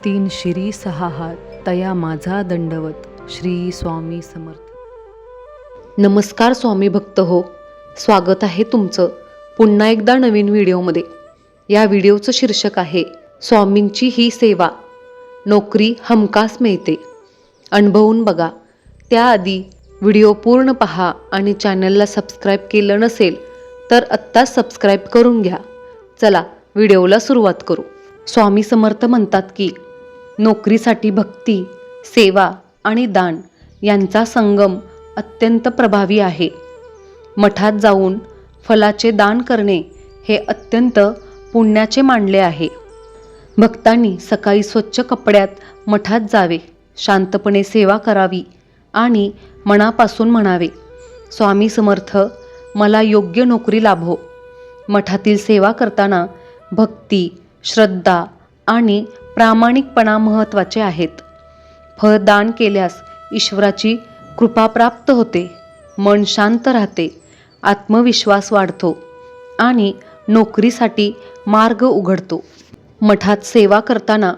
तीन शिरी सहा हात तया माझा दंडवत श्री स्वामी समर्थ. नमस्कार स्वामी भक्त हो स्वागत आहे तुमचं पुन्हा एकदा नवीन व्हिडिओमध्ये. या व्हिडिओचं शीर्षक आहे स्वामींची ही सेवा नोकरी हमखास मिळते. अनुभवून बघा त्याआधी व्हिडिओ पूर्ण पहा आणि चॅनलला सबस्क्राईब केलं नसेल तर आत्ताच सबस्क्राईब करून घ्या. चला व्हिडिओला सुरुवात करू. स्वामी समर्थ म्हणतात की नोकरीसाठी भक्ती सेवा आणि दान यांचा संगम अत्यंत प्रभावी आहे. मठात जाऊन फलाचे दान करणे हे अत्यंत पुण्याचे मानले आहे. भक्तांनी सकाळी स्वच्छ कपड्यात मठात जावे शांतपणे सेवा करावी आणि मनापासून म्हणावे स्वामी समर्थ मला योग्य नोकरी लाभो. मठातील सेवा करताना भक्ती श्रद्धा आणि प्रामाणिकपणा महत्त्वाचे आहेत. फळदान केल्यास ईश्वराची कृपा प्राप्त होते. मन शांत राहते. आत्मविश्वास वाढतो. आणि नोकरीसाठी मार्ग उघडतो. मठात सेवा करताना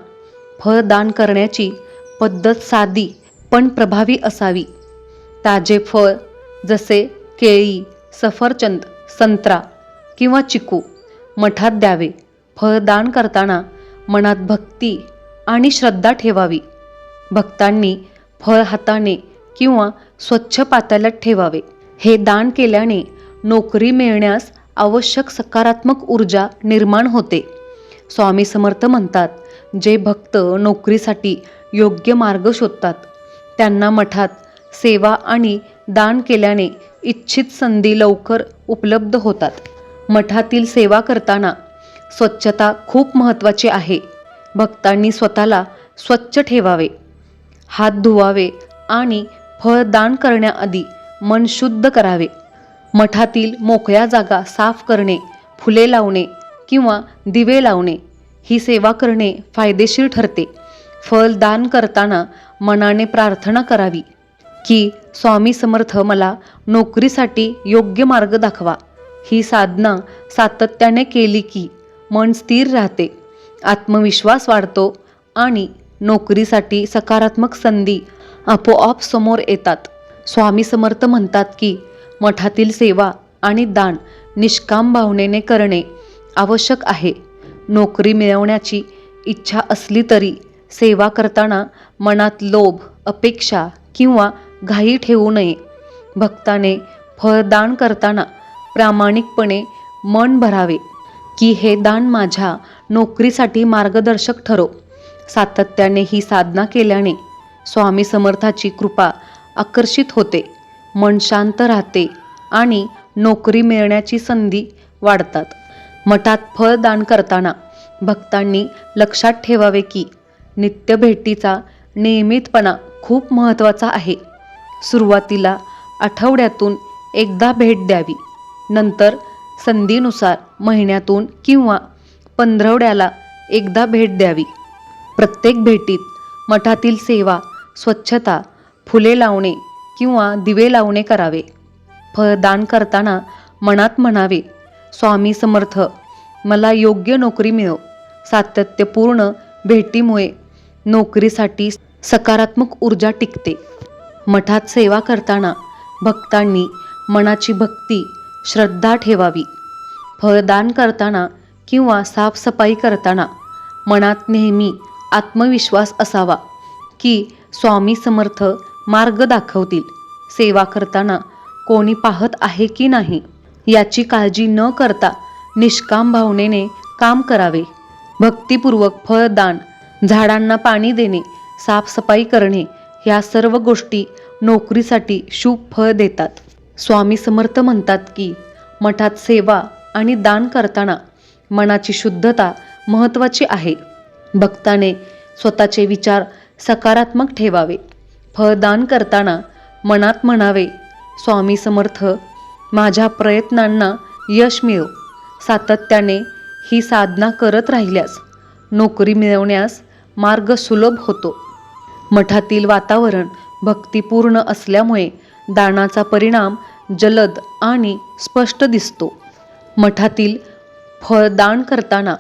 फळदान करण्याची पद्धत साधी पण प्रभावी असावी. ताजे फळ जसे केळी सफरचंद संत्रा किंवा चिकू मठात द्यावे. फळदान करताना मनात भक्ती आणि श्रद्धा ठेवावी. भक्तांनी फळ हाताने किंवा स्वच्छ पातेल्यात ठेवावे. हे दान केल्याने नोकरी मिळण्यास आवश्यक सकारात्मक ऊर्जा निर्माण होते. स्वामी समर्थ म्हणतात जे भक्त नोकरीसाठी योग्य मार्ग शोधतात त्यांना मठात सेवा आणि दान केल्याने इच्छित संधी लवकर उपलब्ध होतात. मठातील सेवा करताना स्वच्छता खूप महत्त्वाची आहे. भक्तांनी स्वतःला स्वच्छ ठेवावे. हात धुवावे आणि फळ दान करण्याआधी मन शुद्ध करावे. मठातील मोकळ्या जागा साफ करणे फुले लावणे किंवा दिवे लावणे ही सेवा करणे फायदेशीर ठरते. फळ दान करताना मनाने प्रार्थना करावी की स्वामी समर्थ मला नोकरीसाठी योग्य मार्ग दाखवा. ही साधना सातत्याने केली की मन स्थिर राहते. आत्मविश्वास वाढतो आणि नोकरीसाठी सकारात्मक संधी आपोआप समोर येतात. स्वामी समर्थ म्हणतात की मठातील सेवा आणि दान निष्काम भावनेने करणे आवश्यक आहे. नोकरी मिळवण्याची इच्छा असली तरी सेवा करताना मनात लोभ अपेक्षा किंवा घाई ठेवू नये. भक्ताने फळदान करताना प्रामाणिकपणे मन भरावे. की हे दान माझ्या नोकरीसाठी मार्गदर्शक ठरो. सातत्याने ही साधना केल्याने स्वामी समर्थाची कृपा आकर्षित होते मन शांत राहते आणि नोकरी मिळण्याची संधी वाढतात. मठात फळदान करताना भक्तांनी लक्षात ठेवावे की नित्य भेटीचा नियमितपणा खूप महत्त्वाचा आहे. सुरुवातीला आठवड्यातून एकदा भेट द्यावी. नंतर संधीनुसार महिन्यातून किंवा पंधरवड्याला एकदा भेट द्यावी. प्रत्येक भेटीत मठातील सेवा स्वच्छता फुले लावणे किंवा दिवे लावणे करावे. फळदान करताना मनात म्हणावे स्वामी समर्थ मला योग्य नोकरी मिळो. सातत्यपूर्ण भेटीमुळे नोकरीसाठी सकारात्मक ऊर्जा टिकते. मठात सेवा करताना भक्तांनी मनाची भक्ती श्रद्धा ठेवावी. फळदान करताना किंवा साफसफाई करताना मनात नेहमी आत्मविश्वास असावा की स्वामी समर्थ मार्ग दाखवतील. सेवा करताना कोणी पाहत आहे की नाही याची काळजी न करता निष्काम भावनेने काम करावे. भक्तिपूर्वक फळदान झाडांना पाणी देणे साफसफाई करणे ह्या सर्व गोष्टी नोकरीसाठी शुभ फळ देतात. स्वामी समर्थ म्हणतात की मठात सेवा आणि दान करताना मनाची शुद्धता महत्त्वाची आहे. भक्ताने स्वतःचे विचार सकारात्मक ठेवावे. फळदान करताना मनात म्हणावे स्वामी समर्थ माझ्या प्रयत्नांना यश मिळो. सातत्याने ही साधना करत राहिल्यास नोकरी मिळवण्यास मार्ग सुलभ होतो. मठातील वातावरण भक्तिपूर्ण असल्यामुळे दानाचा परिणाम जलद आणि स्पष्ट दिसतो. मठातील फळदान करताना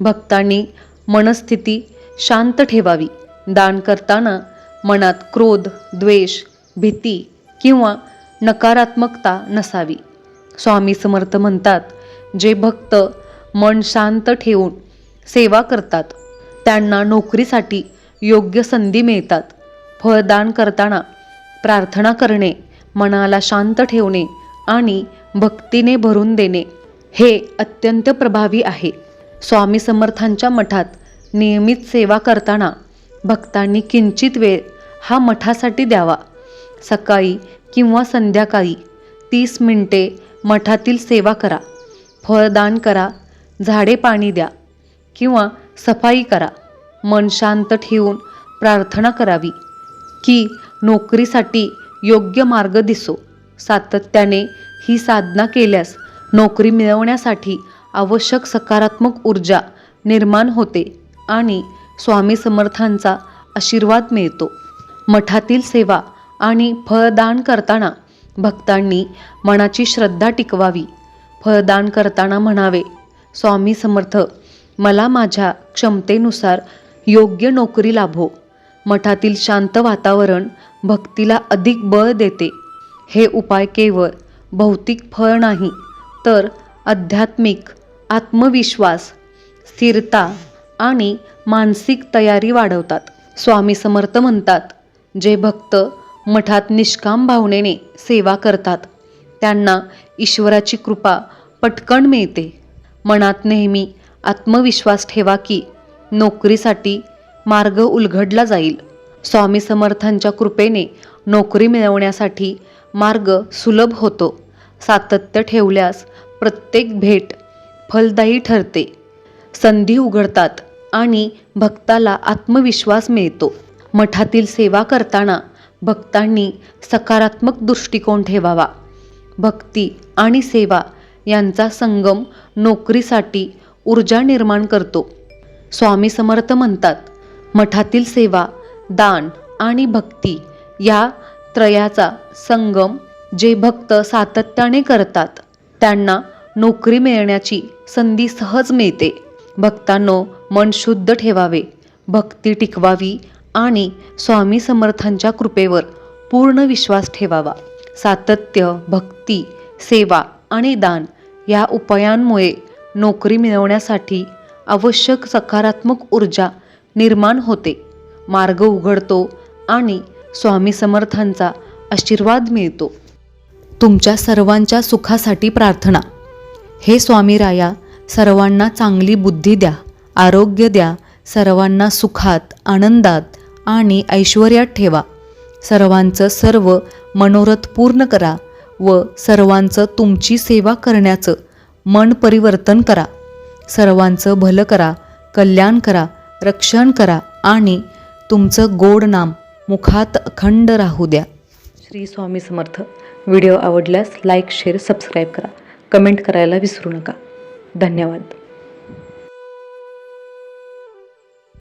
भक्तांनी मनस्थिती शांत ठेवावी. दान करताना मनात क्रोध द्वेष भीती किंवा नकारात्मकता नसावी. स्वामी समर्थ म्हणतात जे भक्त मन शांत ठेवून सेवा करतात त्यांना नोकरीसाठी योग्य संधी मिळतात. फळदान करताना प्रार्थना करणे मनाला शांत ठेवणे आणि भक्तीने भरून देणे हे अत्यंत प्रभावी आहे. स्वामी समर्थांच्या मठात नियमित सेवा करताना भक्तांनी किंचित वेळ हा मठासाठी द्यावा. सकाळी किंवा संध्याकाळी तीस मिनटे मठातील सेवा करा. फळदान करा झाडे पाणी द्या किंवा सफाई करा. मन शांत ठेवून प्रार्थना करावी की नोकरीसाठी योग्य मार्ग दिसो. सातत्याने ही साधना केल्यास नोकरी मिळवण्यासाठी आवश्यक सकारात्मक ऊर्जा निर्माण होते आणि स्वामी समर्थांचा आशीर्वाद मिळतो. मठातील सेवा आणि फळदान करताना भक्तांनी मनाची श्रद्धा टिकवावी. फळदान करताना म्हणावे स्वामी समर्थ मला माझ्या क्षमतेनुसार योग्य नोकरी लाभो. मठातील शांत वातावरण भक्तीला अधिक बळ देते. हे उपाय केवळ भौतिक फळ नाही तर आध्यात्मिक आत्मविश्वास स्थिरता आणि मानसिक तयारी वाढवतात. स्वामी समर्थ म्हणतात जे भक्त मठात निष्काम भावनेने सेवा करतात त्यांना ईश्वराची कृपा पटकन मिळते. मनात नेहमी आत्मविश्वास ठेवा की नोकरीसाठी मार्ग उलगडला जाईल. स्वामी समर्थांच्या कृपेने नोकरी मिळवण्यासाठी मार्ग सुलभ होतो. सातत्य ठेवल्यास प्रत्येक भेट फलदायी ठरते. संधी उघडतात आणि भक्ताला आत्मविश्वास मिळतो. मठातील सेवा करताना भक्तांनी सकारात्मक दृष्टिकोन ठेवावा. भक्ती आणि सेवा यांचा संगम नोकरीसाठी ऊर्जा निर्माण करतो. स्वामी समर्थ म्हणतात मठातील सेवा दान आणि भक्ती या त्रयाचा संगम जे भक्त सातत्याने करतात. त्यांना नोकरी मिळण्याची संधी सहज मिळते. भक्तांनो मन शुद्ध ठेवावे. भक्ती टिकवावी आणि स्वामी समर्थांच्या कृपेवर पूर्ण विश्वास ठेवावा. सातत्य भक्ती सेवा आणि दान या उपायांमुळे नोकरी मिळवण्यासाठी आवश्यक सकारात्मक ऊर्जा निर्माण होते. मार्ग उघडतो आणि स्वामी समर्थांचा आशीर्वाद मिळतो. तुमच्या सर्वांच्या सुखासाठी प्रार्थना. हे स्वामी राया सर्वांना चांगली बुद्धी द्या आरोग्य द्या सर्वांना सुखात आनंदात आणि ऐश्वर्यात ठेवा. सर्वांचं सर्व मनोरथ पूर्ण करा व सर्वांचं तुमची सेवा करण्याचं मन परिवर्तन करा. सर्वांचं भलं करा कल्याण करा रक्षण करा आणि तुमचं गोड नाम मुखात अखंड राहू द्या. श्री स्वामी समर्थ. व्हिडिओ आवडल्यास लाईक शेअर सबस्क्राईब करा. कमेंट करायला विसरू नका. धन्यवाद.